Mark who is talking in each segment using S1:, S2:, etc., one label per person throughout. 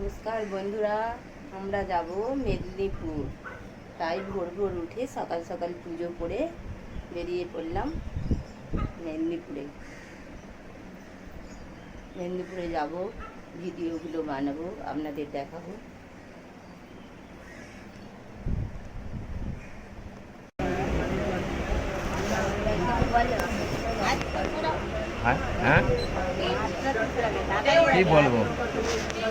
S1: নমস্কার বন্ধুরা, আমরা যাব মেদিনীপুর। তাই ভোর ভোর উঠে সকাল সকাল পুজো করে বেরিয়ে পড়লাম মেদিনীপুরে। মেদিনীপুরে যাব, ভিডিওগুলো বানাবো, আপনাদের দেখাবো।
S2: হ্যাঁ হ্যাঁ? কি বলব?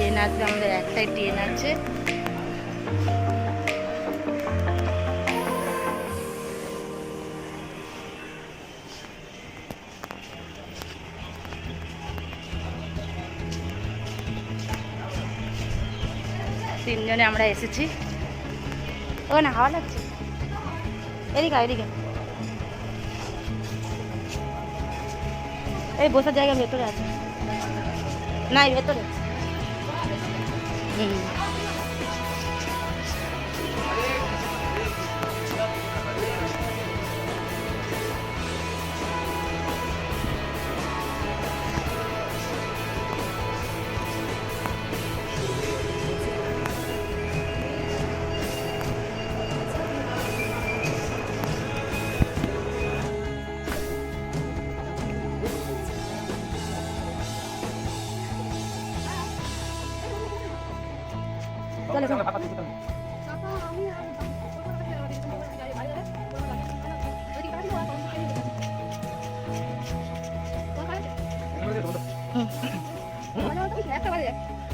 S1: ট্রেন আছে, আমাদের একটাই ট্রেন আছে। তিনজনে আমরা এসেছি। ওখানে হাওয়া লাগছে। এদিকে এদিকে এই বসার জায়গা ভেতরে আছে। না ভেতরে। Yeah.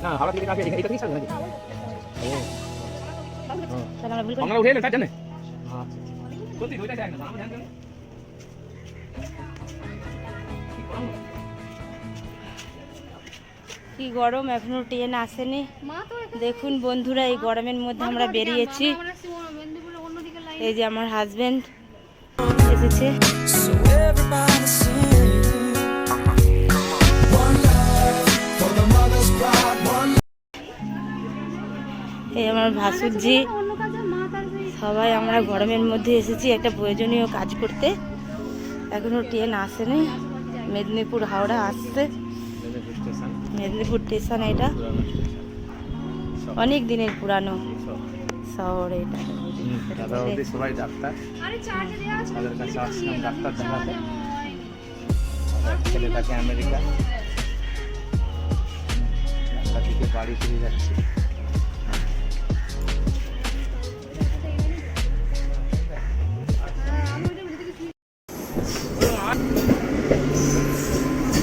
S2: না? হাওড়া থেকে আসবে এটা কি
S1: গরম? এখনও ট্রেন আসেনি। দেখুন বন্ধুরা এই গরমের মধ্যে আমরা বেরিয়েছি। এই যে আমার হাজবেন্ড এসেছে। এই আমার ভাসুরজি। সবাই আমরা গরমের মধ্যে এসেছি একটা প্রয়োজনীয় কাজ করতে। এখনও ট্রেন আসেনি। মেদিনীপুর হাওড়া আসছে। মেদিনীপুর স্টেশন। এটা? অনেক দিনের পুরানো। শহর এটা।
S2: সবাই ডাক্তার। তাদের কাছে আসলাম ডাক্তার দেখাতে। আর ছেলেটাকে আমেরিকা। ডাক্তার থেকে বাড়ি ফিরে যাচ্ছি।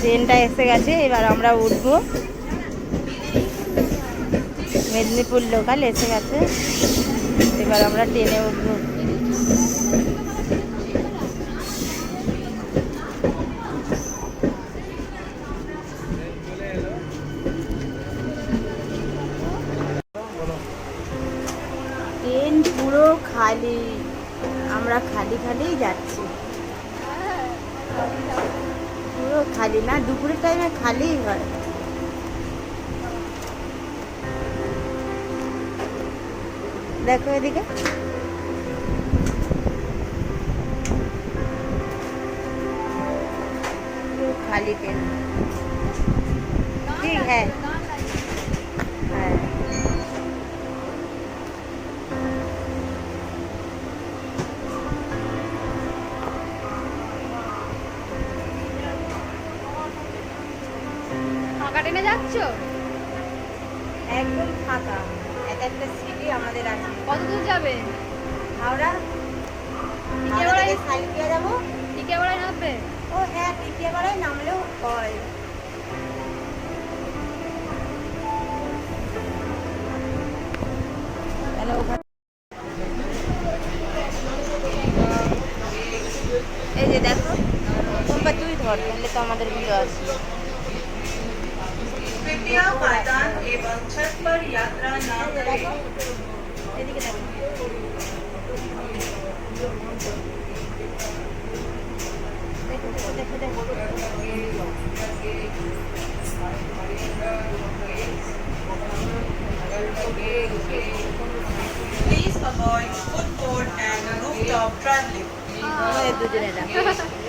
S1: ট্রেনটা এসে গেছে, এবার আমরা উঠবো। মেদিনীপুর লোকাল এসে গেছে, এবার আমরা ট্রেনে উঠবো। ট্রেন পুরো খালি, আমরা খালি খালিই যাচ্ছি। পুরো খালি না দুপুরের টাইমে খালি হয় দেখো এদিকে পুরো খালি ট্রেন ঠিক হ্যাঁ হ্যাঁ
S3: ফাঁকা টেনে যাচ্ছ?
S1: একদম ফাঁকা। এক একটা সিটি আমাদের আছে।
S3: কত দূর যাবে?
S1: হাওড়া।
S3: টিকিয়াপাড়ায়
S1: থেকে যাব।
S3: টিকিয়াপাড়ায় নামবে?
S1: ও হ্যাঁ টিকিয়াপাড়ায় নামলেও হয়। এই যে দেখো তুই ধর তাহলে তো আমাদের ভিডিও আসবে দেখো এদিকে দেখো দেখো দেখো দেখো দেখো
S4: Please avoid footboard and rooftop traveling.
S1: আমাদের দুজনে দেখো